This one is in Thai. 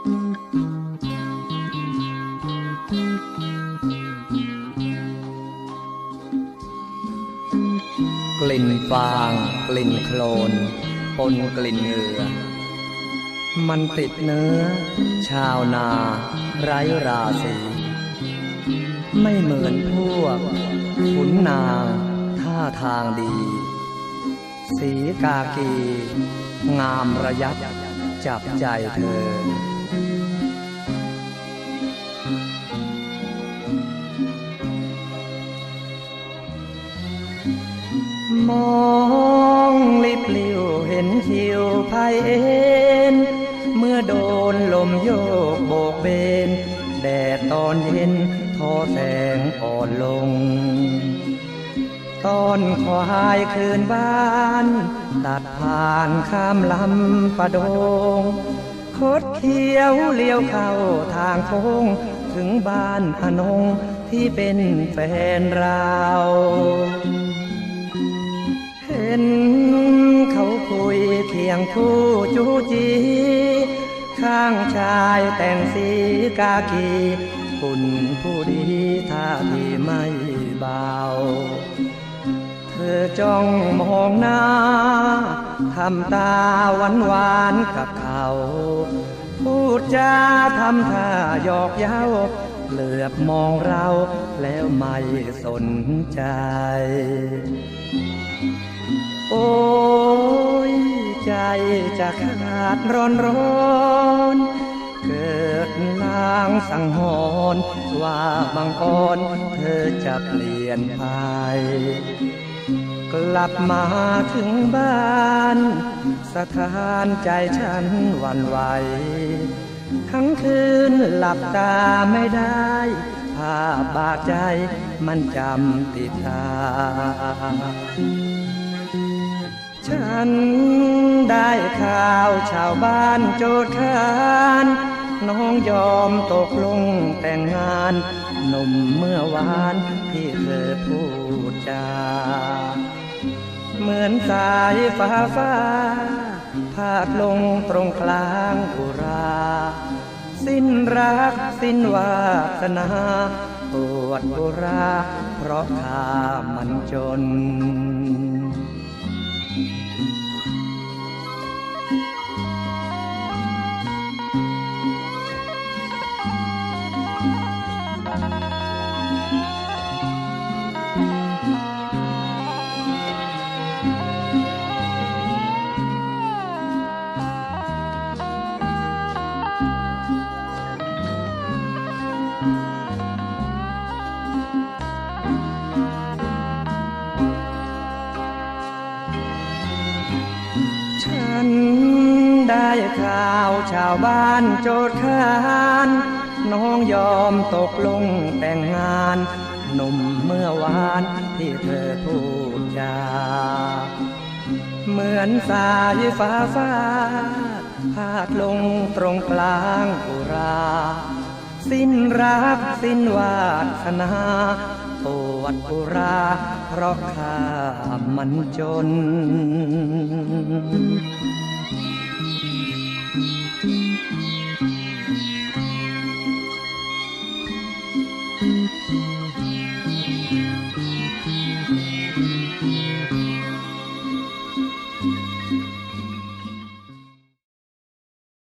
กลิ่นฟาง กลิ่นโคลนปนกลิ่นเหงื่อมันติดเนื้อ ชาวนา ไรราศีไม่เหมือนพวกขุนนางท่าทางดี สีกากี งามระยับจับใจเธอ มองลิบลิวเห็นทิวภายเอ็น เมื่อโดนลมโยกโบกเบน แดดตอนเย็นทอแสงอ่อนลง ตอนควายคืนบ้าน ตัดผ่านข้ามลำประดง คดเคี้ยวเลี้ยวเข้าทางโค้ง ถึงบ้านอนงที่เป็นแฟนเรา ห็นเขาคุยเคียงคู่จูจี ข้างชายแต่งสีกากีคุณผู้ดีท่าทีไม่เบา เธอจ้องมองหน้าทำตาหวานหวานๆกับเขา พูดจาทำท่าหยอกเย้าเหลือบมองเราแล้วไม่สนใจ โอ้ยใจจะขาดร้อนร้อนเกิดลางสังหรณ์ว่าบางอ่อนเธอจะเปลี่ยนไป กลับมาถึงบ้าน สถานใจฉันวันไหว ทั้งคืนหลับตาไม่ได้ภาพบาดใจมันจำติดตา ฉันได้ข่าวชาวบ้านโจดขานน้องยอมตกลงแต่งงานหนุ่มเมื่อวานที่เธอพูดจา เหมือนสายฟ้าฟ้า พาดลงตรงกลางอุรา สิ้นรักสิ้นวาสนาปวดอุรา เพราะข้ามันจน ฉั ข่าวชาวบ้านโจดขานน้องยอมตกลงแต่งงานหนุ่มเมื่อวานที่เธอพูดจาเหมือนสายฟ้าฟ้าพาดลงตรงกลางอุรา สิ้นรักสิ้นวาสนาปวดอุรา เพราะข้ามันจน